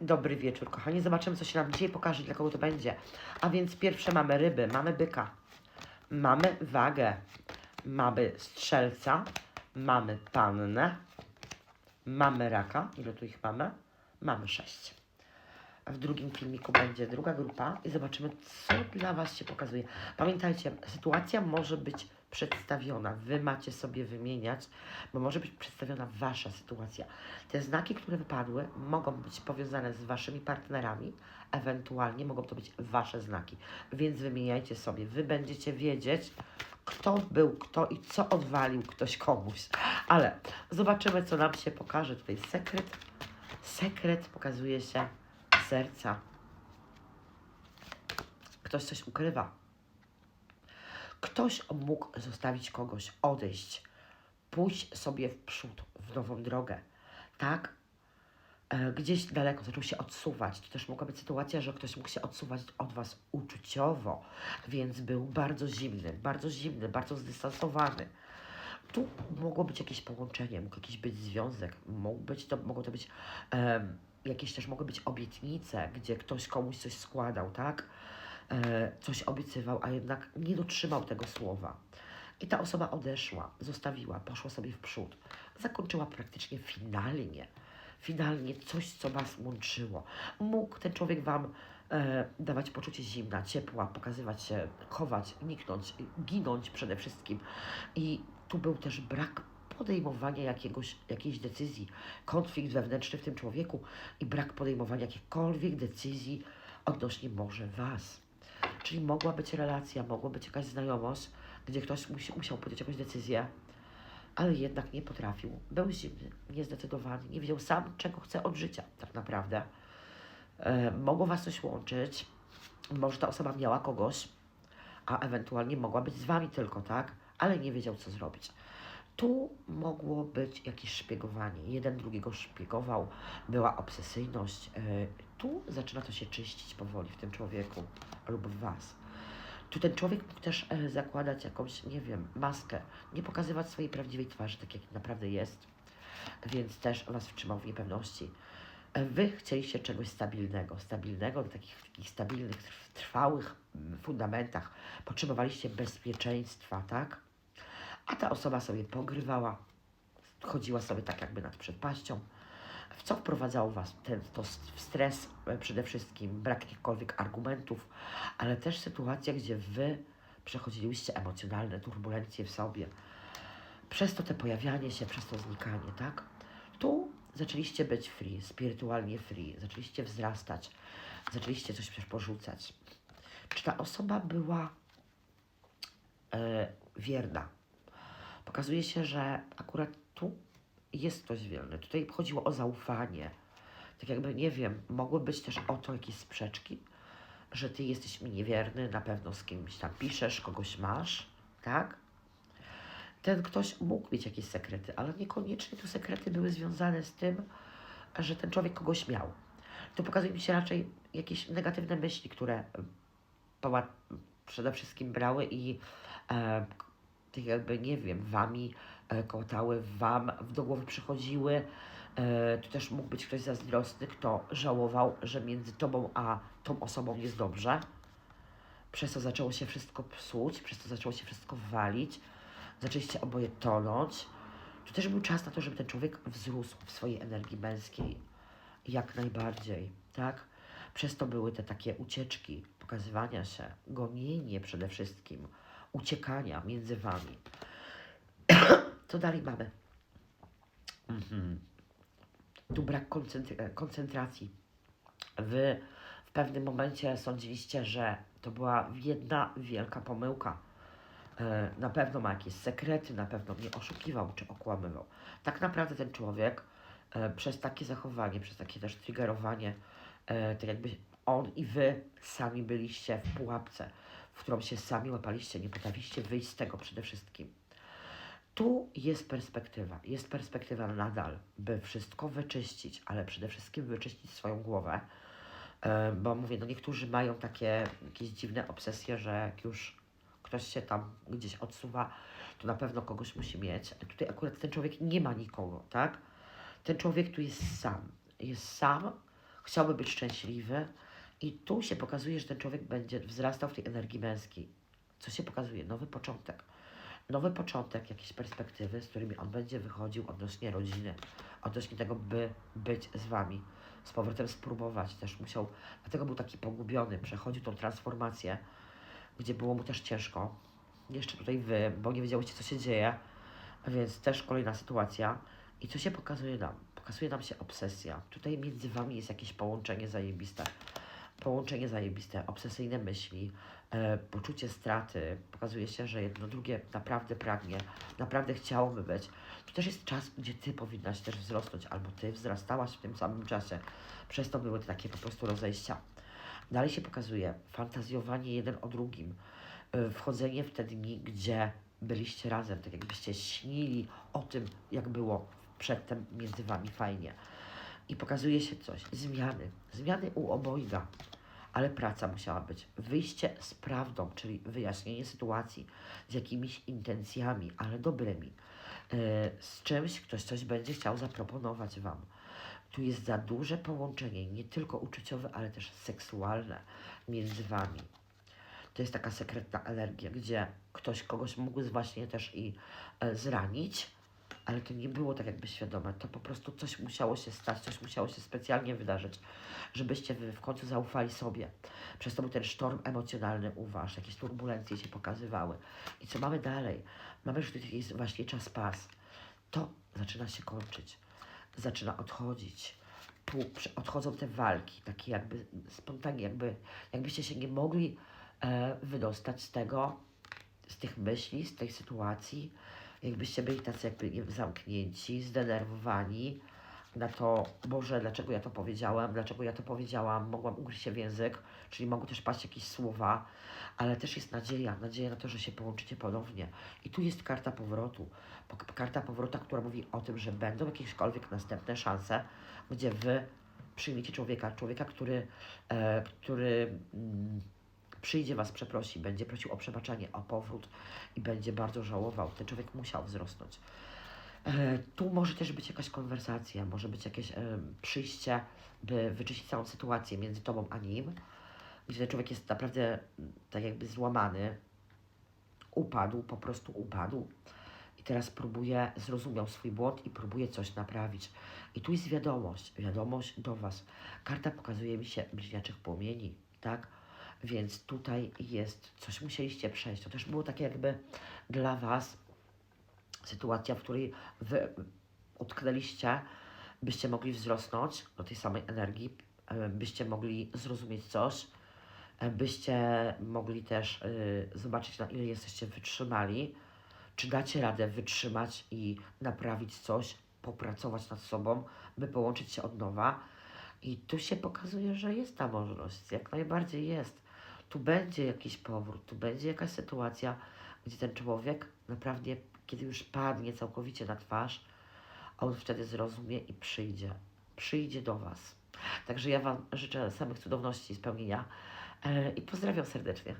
Dobry wieczór, kochani. Zobaczymy, co się nam dzisiaj pokaże, dla kogo to będzie. A więc pierwsze mamy ryby, mamy byka, mamy wagę, mamy strzelca, mamy pannę, mamy raka. Ile tu ich mamy? Mamy sześć. W drugim filmiku będzie druga grupa i zobaczymy, co dla Was się pokazuje. Pamiętajcie, sytuacja może być przedstawiona. Wy macie sobie wymieniać, bo może być przedstawiona Wasza sytuacja. Te znaki, które wypadły, mogą być powiązane z Waszymi partnerami, ewentualnie mogą to być Wasze znaki. Więc wymieniajcie sobie. Wy będziecie wiedzieć, kto był kto i co odwalił ktoś komuś. Ale zobaczymy, co nam się pokaże. Tutaj sekret. Sekret pokazuje się serca. Ktoś coś ukrywa. Ktoś mógł zostawić kogoś, odejść, pójść sobie w przód, w nową drogę. Tak? E, gdzieś daleko zaczął się odsuwać. To też mogła być sytuacja, że ktoś mógł się odsuwać od Was uczuciowo, więc był bardzo zimny, bardzo zimny, bardzo zdystansowany. Tu mogło być jakieś połączenie, mógł jakiś być związek, mógł być to, mogło to być em, jakieś też mogły być obietnice, gdzie ktoś komuś coś składał, tak? E, coś obiecywał, a jednak nie dotrzymał tego słowa. I ta osoba odeszła, zostawiła, poszła sobie w przód. Zakończyła praktycznie finalnie. Finalnie coś, co was łączyło. Mógł ten człowiek wam e, dawać poczucie zimna, ciepła, pokazywać się, chować, niknąć, ginąć przede wszystkim. I tu był też brak podejmowania jakiegoś, jakiejś decyzji, konflikt wewnętrzny w tym człowieku i brak podejmowania jakichkolwiek decyzji odnośnie może was. Czyli mogła być relacja, mogła być jakaś znajomość, gdzie ktoś musi, musiał podjąć jakąś decyzję, ale jednak nie potrafił. Był zimny, niezdecydowany, nie wiedział sam, czego chce od życia, tak naprawdę. E, mogło was coś łączyć, może ta osoba miała kogoś, a ewentualnie mogła być z wami tylko, tak? Ale nie wiedział, co zrobić. Tu mogło być jakieś szpiegowanie. Jeden drugiego szpiegował, była obsesyjność. E, tu zaczyna to się czyścić powoli w tym człowieku lub w was. Tu ten człowiek mógł też e, zakładać jakąś, nie wiem, maskę, nie pokazywać swojej prawdziwej twarzy, tak jak naprawdę jest, więc też was wtrzymał w niepewności. E, Wy chcieliście czegoś stabilnego, stabilnego, na takich, takich stabilnych, trw- trwałych mm, fundamentach. Potrzebowaliście bezpieczeństwa, tak? A ta osoba sobie pogrywała, chodziła sobie tak jakby nad przepaścią. W co wprowadzało Was ten, to w stres e, przede wszystkim, brak jakichkolwiek argumentów, ale też sytuacja, gdzie Wy przechodziliście emocjonalne turbulencje w sobie. Przez to te pojawianie się, przez to znikanie, tak? Tu zaczęliście być free, spirytualnie free, zaczęliście wzrastać, zaczęliście coś porzucać. Czy ta osoba była e, wierna? Pokazuje się, że akurat tu jest ktoś wierny. Tutaj chodziło o zaufanie. Tak jakby, nie wiem, mogły być też o to jakieś sprzeczki, że ty jesteś mi niewierny, na pewno z kimś tam piszesz, kogoś masz, tak? Ten ktoś mógł mieć jakieś sekrety, ale niekoniecznie tu sekrety były związane z tym, że ten człowiek kogoś miał. Tu pokazuje mi się raczej jakieś negatywne myśli, które poła- przede wszystkim brały i e, tak jakby, nie wiem, wami e, kołtały, wam do głowy przychodziły. E, tu też mógł być ktoś zazdrosny, kto żałował, że między tobą a tą osobą jest dobrze. Przez to zaczęło się wszystko psuć, przez to zaczęło się wszystko walić. Zaczęliście oboje tonąć. Tu też był czas na to, żeby ten człowiek wzrósł w swojej energii męskiej. Jak najbardziej, tak? Przez to były te takie ucieczki, pokazywania się, gonienie przede wszystkim, uciekania między wami. Co dalej mamy? Mhm. Tu brak koncentr- koncentracji. Wy w pewnym momencie sądziliście, że to była jedna wielka pomyłka. E, Na pewno ma jakieś sekrety, na pewno mnie oszukiwał czy okłamywał. Tak naprawdę ten człowiek e, przez takie zachowanie, przez takie też triggerowanie, tak jakby on i wy sami byliście w pułapce, w którą się sami łapaliście, nie potrafiliście wyjść z tego przede wszystkim. Tu jest perspektywa, jest perspektywa nadal, by wszystko wyczyścić, ale przede wszystkim wyczyścić swoją głowę, E, bo mówię, no niektórzy mają takie jakieś dziwne obsesje, że jak już ktoś się tam gdzieś odsuwa, to na pewno kogoś musi mieć. Tutaj akurat ten człowiek nie ma nikogo, tak? Ten człowiek tu jest sam. Jest sam, chciałby być szczęśliwy i tu się pokazuje, że ten człowiek będzie wzrastał w tej energii męskiej. Co się pokazuje? Nowy początek. Nowy początek, jakieś perspektywy, z którymi on będzie wychodził odnośnie rodziny, odnośnie tego, by być z wami. Z powrotem spróbować też musiał, dlatego był taki pogubiony, przechodził tą transformację, gdzie było mu też ciężko. Jeszcze tutaj wy, bo nie wiedziałyście, co się dzieje, więc też kolejna sytuacja. I co się pokazuje nam? Pokazuje nam się obsesja. Tutaj między wami jest jakieś połączenie zajebiste. Połączenie zajebiste, obsesyjne myśli, e, poczucie straty. Pokazuje się, że jedno drugie naprawdę pragnie, naprawdę chciałoby być. To też jest czas, gdzie ty powinnaś też wzrosnąć, albo ty wzrastałaś w tym samym czasie. Przez to były takie po prostu rozejścia. Dalej się pokazuje fantazjowanie jeden o drugim, y, wchodzenie w te dni, gdzie byliście razem, tak jakbyście śnili o tym, jak było przedtem między wami fajnie. I pokazuje się coś, zmiany, zmiany u obojga, ale praca musiała być. Wyjście z prawdą, czyli wyjaśnienie sytuacji z jakimiś intencjami, ale dobrymi. y, Z czymś ktoś coś będzie chciał zaproponować wam. Tu jest za duże połączenie, nie tylko uczuciowe, ale też seksualne między wami. To jest taka sekretna energia, gdzie ktoś kogoś mógł właśnie też i e, zranić, ale to nie było tak jakby świadome. To po prostu coś musiało się stać, coś musiało się specjalnie wydarzyć, żebyście wy w końcu zaufali sobie. Przez to był ten sztorm emocjonalny u was, jakieś turbulencje się pokazywały. I co mamy dalej? Mamy, że tutaj właśnie czas pas. To zaczyna się kończyć zaczyna odchodzić. Odchodzą te walki, takie jakby spontanicznie, jakby, jakbyście się nie mogli e, wydostać z tego, z tych myśli, z tej sytuacji, jakbyście byli tacy jakby zamknięci, zdenerwowani na to, Boże, dlaczego ja to powiedziałem, dlaczego ja to powiedziałam, mogłam ugryźć się w język, czyli mogą też paść jakieś słowa, ale też jest nadzieja, nadzieja na to, że się połączycie ponownie. I tu jest karta powrotu, karta powrotu, która mówi o tym, że będą jakiekolwiek następne szanse, gdzie wy przyjmiecie człowieka, człowieka, który, e, który mm, przyjdzie was, przeprosi, będzie prosił o przebaczenie, o powrót i będzie bardzo żałował. Ten człowiek musiał wzrosnąć. E, tu może też być jakaś konwersacja, może być jakieś e, przyjście, by wyczyścić całą sytuację między tobą a nim, gdzie ten człowiek jest naprawdę mm, tak jakby złamany, upadł, po prostu upadł i teraz próbuje, zrozumiał swój błąd i próbuje coś naprawić. I tu jest wiadomość, wiadomość do Was. Karta pokazuje mi się bliźniaczych płomieni, tak? Więc tutaj jest, coś musieliście przejść. To też było takie jakby dla Was sytuacja, w której Wy utknęliście, byście mogli wzrosnąć do tej samej energii, e, byście mogli zrozumieć coś, e, byście mogli też y, zobaczyć, na ile jesteście wytrzymali, czy dacie radę wytrzymać i naprawić coś, popracować nad sobą, by połączyć się od nowa. I tu się pokazuje, że jest ta możliwość, jak najbardziej jest. Tu będzie jakiś powrót, tu będzie jakaś sytuacja, gdzie ten człowiek naprawdę, kiedy już padnie całkowicie na twarz, on wtedy zrozumie i przyjdzie. Przyjdzie do Was. Także ja Wam życzę samych cudowności i spełnienia e, i pozdrawiam serdecznie.